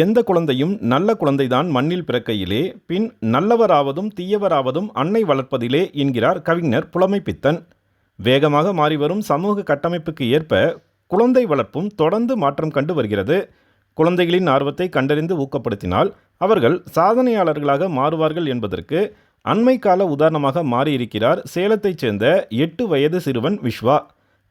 எந்த குழந்தையும் நல்ல குழந்தைதான் மண்ணில் பிறக்கையிலே பின் நல்லவராவதும் தீயவராவதும் அன்னை வளர்ப்பதிலே என்கிறார் கவிஞர் புலமைப்பித்தன். வேகமாக மாறிவரும் சமூக கட்டமைப்புக்கு ஏற்ப குழந்தை வளர்ப்பும் தொடர்ந்து மாற்றம் கண்டு வருகிறது. குழந்தைகளின் ஆர்வத்தை கண்டறிந்து ஊக்கப்படுத்தினால் அவர்கள் சாதனையாளர்களாக மாறுவார்கள் என்பதற்கு அண்மை கால உதாரணமாக மாறியிருக்கிறார் சேலத்தைச் சேர்ந்த எட்டு வயது சிறுவன் விஸ்வா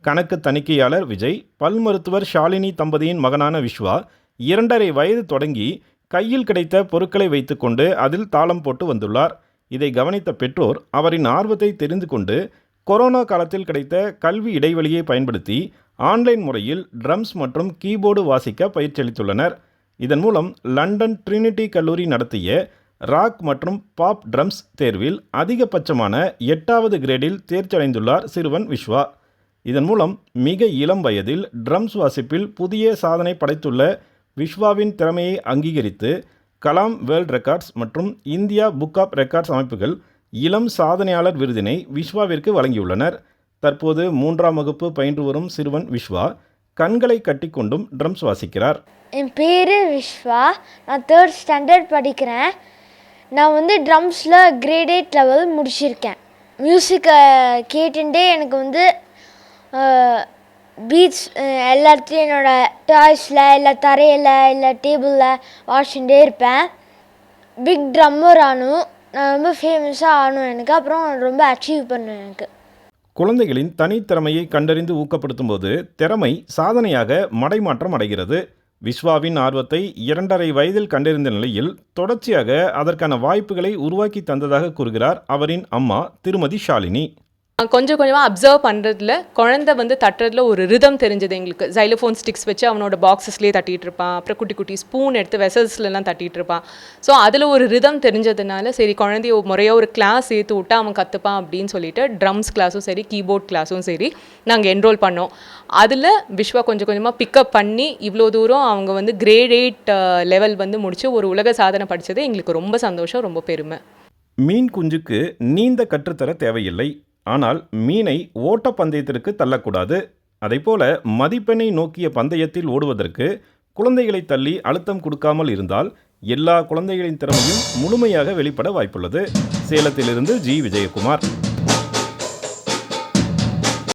கணக்கு தணிக்கையாளர் விஜய் பல் மருத்துவர் ஷாலினி தம்பதியின் மகனான விஸ்வா இரண்டரை வயது தொடங்கி கையில் கிடைத்த பொருட்களை வைத்துக்கொண்டு அதில் தாளம் போட்டு வந்துள்ளார். இதை கவனித்த பெற்றோர் அவரின் ஆர்வத்தை தெரிந்து கொண்டு கொரோனா காலத்தில் கிடைத்த கல்வி இடைவெளியை பயன்படுத்தி ஆன்லைன் முறையில் ட்ரம்ஸ் மற்றும் கீபோர்டு வாசிக்க பயிற்சியளித்துள்ளனர். இதன் மூலம் லண்டன் ட்ரினிட்டி கல்லூரி நடத்திய ராக் மற்றும் பாப் ட்ரம்ஸ் தேர்வில் அதிகபட்சமான எட்டாவது கிரேடில் தேர்ச்சியடைந்துள்ளார் சிறுவன் விஸ்வா. இதன் மூலம் மிக இளம் வயதில் ட்ரம்ஸ் வாசிப்பில் புதிய சாதனை படைத்துள்ள விஸ்வாவின் திறமையை அங்கீகரித்து கலாம் வேர்ல்ட் ரெக்கார்ட்ஸ் மற்றும் இந்தியா புக் ஆஃப் ரெக்கார்ட்ஸ் அமைப்புகள் இளம் சாதனையாளர் விருதினை விஸ்வாவிற்கு வழங்கியுள்ளனர். தற்போது மூன்றாம் வகுப்பு பயின்று வரும் சிறுவன் விஸ்வா கண்களை கட்டிக்கொண்டும் ட்ரம்ஸ் வாசிக்கிறார். என் பேர் விஸ்வா. நான் தேர்ட் ஸ்டாண்டர்ட் படிக்கிறேன். நான் வந்து ட்ரம்ஸில் கிரேட் எயிட் லெவல் முடிச்சிருக்கேன். மியூசிக்கை கேட்டுட்டே எனக்கு வந்து பீச் eh, எல்லா இடத்துலையும் என்னோடய டாய்ஸில் இல்லை தரையில் இல்லை டேபிளில் வாசிச்சுட்டே இருப்பேன். பிக் ட்ரம்மர் ஆனும் நான் ரொம்ப ஃபேமஸாக ஆனும் எனக்கு. அப்புறம் ரொம்ப அச்சீவ் பண்ணுவேன் எனக்கு. குழந்தைகளின் தனித்திறமையை கண்டறிந்து ஊக்கப்படுத்தும் போது திறமை சாதனையாக மடைமாற்றம் அடைகிறது. விஸ்வாவின் ஆர்வத்தை இரண்டரை வயதில் கண்டறிந்த நிலையில் தொடர்ச்சியாக அதற்கான வாய்ப்புகளை உருவாக்கி தந்ததாக கூறுகிறார் அவரின் அம்மா திருமதி ஷாலினி. கொஞ்சம் கொஞ்சமாக அப்சர்வ் பண்ணுறதுல குழந்தை வந்து தட்டுறதுல ஒரு ரிதம் தெரிஞ்சது எங்களுக்கு. ஜைலோஃபோன் ஸ்டிக்ஸ் வச்சு அவனோட பாக்ஸஸ்லேயே தட்டிகிட்டு இருப்பான். அப்புறம் குட்டி குட்டி ஸ்பூன் எடுத்து வெசல்ஸ்லலாம் தட்டிகிட்டு இருப்பான். ஸோ அதில் ஒரு ரிதம் தெரிஞ்சதுனால சரி குழந்தைய முறையாக ஒரு கிளாஸ் சேர்த்து விட்டா அவன் கற்றுப்பான் அப்படின்னு சொல்லிட்டு ட்ரம்ஸ் கிளாஸும் சரி கீபோர்ட் கிளாஸும் சரி நாங்கள் என்ரோல் பண்ணோம். அதில் விஸ்வா கொஞ்சம் கொஞ்சமாக பிக்கப் பண்ணி இவ்வளோ தூரம் அவங்க வந்து கிரேட் எயிட் லெவல் வந்து முடிச்சு ஒரு உலக சாதனை படித்தது எங்களுக்கு ரொம்ப சந்தோஷம் ரொம்ப பெருமை. மீன் குஞ்சுக்கு நீந்த கற்றுத்தர தேவையில்லை. ஆனால் மீனை ஓட்டப்பந்தயத்திற்கு தள்ளக்கூடாது. அதைப்போல மதிப்பெண்ணை நோக்கிய பந்தயத்தில் ஓடுவதற்கு குழந்தைகளை தள்ளி அழுத்தம் கொடுக்காமல் இருந்தால் எல்லா குழந்தைகளின் திறமையும் முழுமையாக வெளிப்பட வாய்ப்புள்ளது. சேலத்திலிருந்து ஜி. விஜயகுமார்.